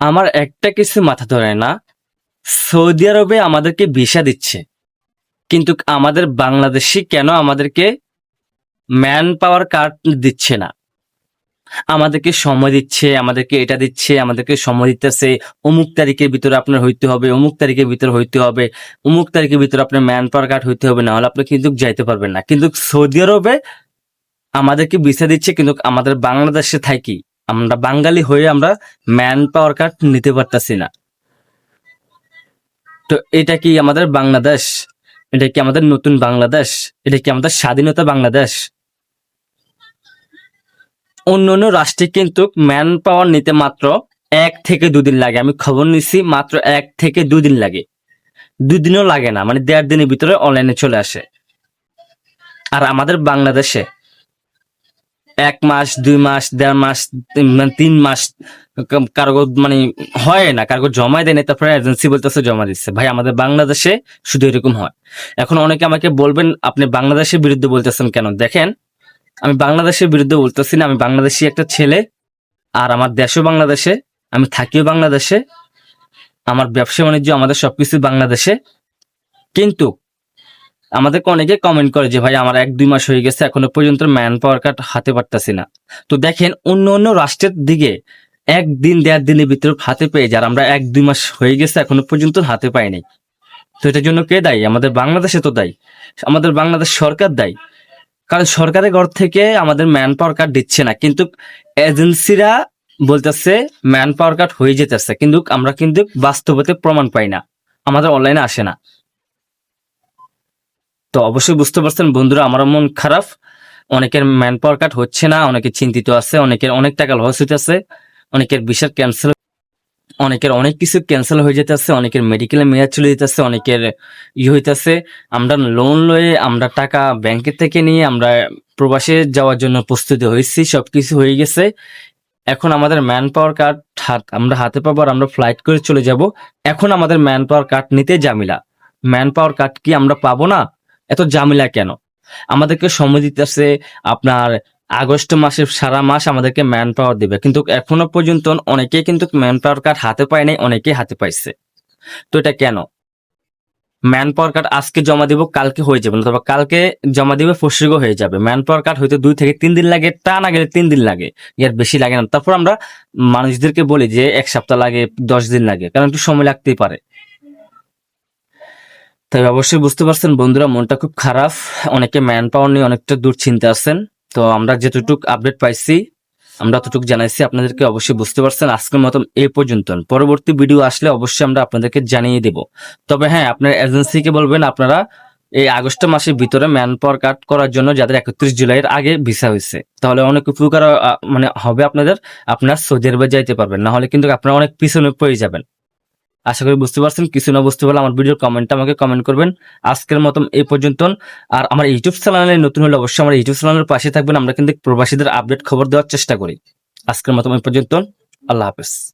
আমার একটা কিছু মাথা ধরে না। সৌদি আরবে আমাদেরকে ভিসা দিচ্ছে। কিন্তু আমাদের বাংলাদেশি কেন আমাদেরকে ম্যান পাওয়ার কার্ড দিচ্ছে না? আমাদেরকে সময় দিচ্ছে, আমাদেরকে এটা দিচ্ছে, আমাদেরকে সময় দিতেছে। অমুক তারিখের ভিতরে আপনার হইতে হবে, অমুক তারিখের ভিতরে হইতে হবে, অমুক তারিখের ভিতরে আপনার ম্যান পাওয়ার কার্ড হইতে হবে, না হলে আপনি কিন্তু যাইতে পারবেন না। কিন্তু সৌদি আরবে আমাদেরকে ভিসা দিচ্ছে, কিন্তু আমাদের বাংলাদেশে থাকি। আমরা বাঙালি হয়ে আমরা ম্যান পাওয়ার কার্ড নিতে পারতাছি না। তো এটা কি আমাদের বাংলাদেশ? এটা কি আমাদের নতুন বাংলাদেশ? এটা কি আমাদের স্বাধীনতা বাংলাদেশ? অন্য অন্য রাষ্ট্রে কিন্তু ম্যান পাওয়ার নিতে মাত্র এক থেকে দুদিন লাগে। আমি খবর নিছি মাত্র এক থেকে দুদিন লাগে। দুদিনও লাগে না মানে দেড় দিনের ভিতরে অনলাইনে চলে আসে। আর আমাদের বাংলাদেশে এক মাস, দুই মাস, দেড় মাস, তিন- মানে মাস ক- কারও মানে হয় না কারও জমা দেয় না তারপরে এজেন্সি বলতেছে জমা দিচ্ছে। ভাই, আমাদের বাংলাদেশে শুধু এরকম হয়। এখন অনেকে আমাকে বলবেন, আপনি বাংলাদেশের বিরুদ্ধে বলতেছেন কেন? দেখেন, আমি বাংলাদেশের বিরুদ্ধে বলতেছি না, আমি বাংলাদেশি একটা ছেলে, আর আমার দেশও বাংলাদেশে, আমি থাকিও বাংলাদেশে, আমার ব্যবসা বাণিজ্য আমাদের সবকিছু বাংলাদেশে। কিন্তু আমাদেরকে অনেকে কমেন্ট করে যে, ভাই, আমার এক দুই মাস হয়ে গেছে, এখনও পর্যন্ত ম্যান পাওয়ার কার্ড হাতে পারতাছি না। তো দেখেন, অন্য অন্য রাষ্ট্রের দিকে একদিন দেড় দিনের ভিতরে হাতে পেয়ে যার আমরা এক দুই মাস হয়ে গেছে, এখনও পর্যন্ত হাতে পাইনি তো এটার জন্য কে দায়ী? আমাদের বাংলাদেশে তো দায়ী। আমাদের বাংলাদেশ সরকার দায়ী। কারণ সরকারের ঘর থেকে আমাদের ম্যান পাওয়ার কার্ড দিচ্ছে না। কিন্তু এজেন্সিরা বলতেছে ম্যান পাওয়ার কার্ড হয়ে যেতেছে। কিন্তু আমরা কিন্তু বাস্তবতে প্রমাণ পাই না। আমাদের অনলাইনে আসে না। তো অবশ্যই বুঝতে পারছেন, বন্ধুরা আমার মন খারাপ। অনেকের ম্যান পাওয়ার কাট হচ্ছে না, অনেকে চিন্তিত আছে, অনেকের অনেক টাকা লস হইতেছে অনেকের বিশাল ক্যান্সেল অনেকের অনেক কিছু ক্যান্সেল হয়ে যেতেছে অনেকের মেডিকেলে মেয়াদ চলে যেতেছে অনেকের ই হইতেছে আমরা লোন লয়ে আমরা টাকা ব্যাংকের থেকে নিয়ে আমরা প্রবাসে যাওয়ার জন্য প্রস্তুতি হয়েছি সব কিছু হয়ে গেছে। এখন আমাদের ম্যান পাওয়ার কার্ড আমরা হাতে পাবো আর আমরা ফ্লাইট করে চলে যাব। এখন আমাদের ম্যান পাওয়ার কার্ড নিতে জামিলা ম্যান পাওয়ার কার্ড কি আমরা পাবো না? এত জামিলা কেন? আমাদেরকে সময় দিতেছে আপনার আগস্ট মাসে সারা মাস আমাদেরকে ম্যান পাওয়ার দিবে। কিন্তু এখনও পর্যন্ত অনেকেই কিন্তু ম্যান পাওয়ার কার্ড হাতে পায় নাই, অনেকেই হাতে পাইছে। তো এটা কেন? ম্যান পাওয়ার কার্ড আজকে জমা দিব, কালকে হয়ে যাবে। না কালকে জমা দিবে ফসিগো হয়ে যাবে। ম্যান পাওয়ার কার্ড হয়তো দুই থেকে তিন দিন লাগে, তা না গেলে তিন দিন লাগে। এর বেশি লাগে না। তারপর আমরা মানুষদেরকে বলি যে, এক সপ্তাহ লাগে, দশ দিন লাগে। কারণ একটু সময় লাগতেই পারে। তাই অবশ্যই বুঝতে পারছেন, বন্ধুরা, মনটা খুব খারাপ। অনেকে ম্যান পাওয়ার নিয়ে অনেকটা দুশ্চিন্তা আছেন। তো আমরা যেটুক আপডেট পাইছি, আমরা ততটুকু জানাইছি। আপনাদেরকে অবশ্যই বুঝতে পারছেন, আজকের মতন এ পর্যন্ত। পরবর্তী ভিডিও আসলে অবশ্যই আমরা আপনাদেরকে জানিয়ে দেব। তবে হ্যাঁ আপনার এজেন্সিকে বলবেন, আপনারা এই আগস্ট মাসের ভিতরে ম্যান পাওয়ার কাট করার জন্য যাদের একত্রিশ জুলাইয়ের আগে ভিসা হয়েছে, তাহলে অনেক উপকার মানে হবে আপনাদের। আপনার সৌদি আরবে যাইতে পারবেন না হলে কিন্তু আপনারা অনেক পিছনে পড়ে যাবেন। আশা করি বুঝতে পারছেন। কিছু না বুঝতে পারলে আমার ভিডিওর কমেন্টটা আমাকে কমেন্ট করবেন। আজকের মতন এই পর্যন্ত। আর আমার ইউটিউব চ্যানেলে নতুন হলে অবশ্যই আমার ইউটিউব চ্যানেলের পাশে থাকবেন। আমরা কিন্তু প্রবাসীদের আপডেট খবর দেওয়ার চেষ্টা করি। আজকের মতন এই পর্যন্ত। আল্লাহ হাফেজ।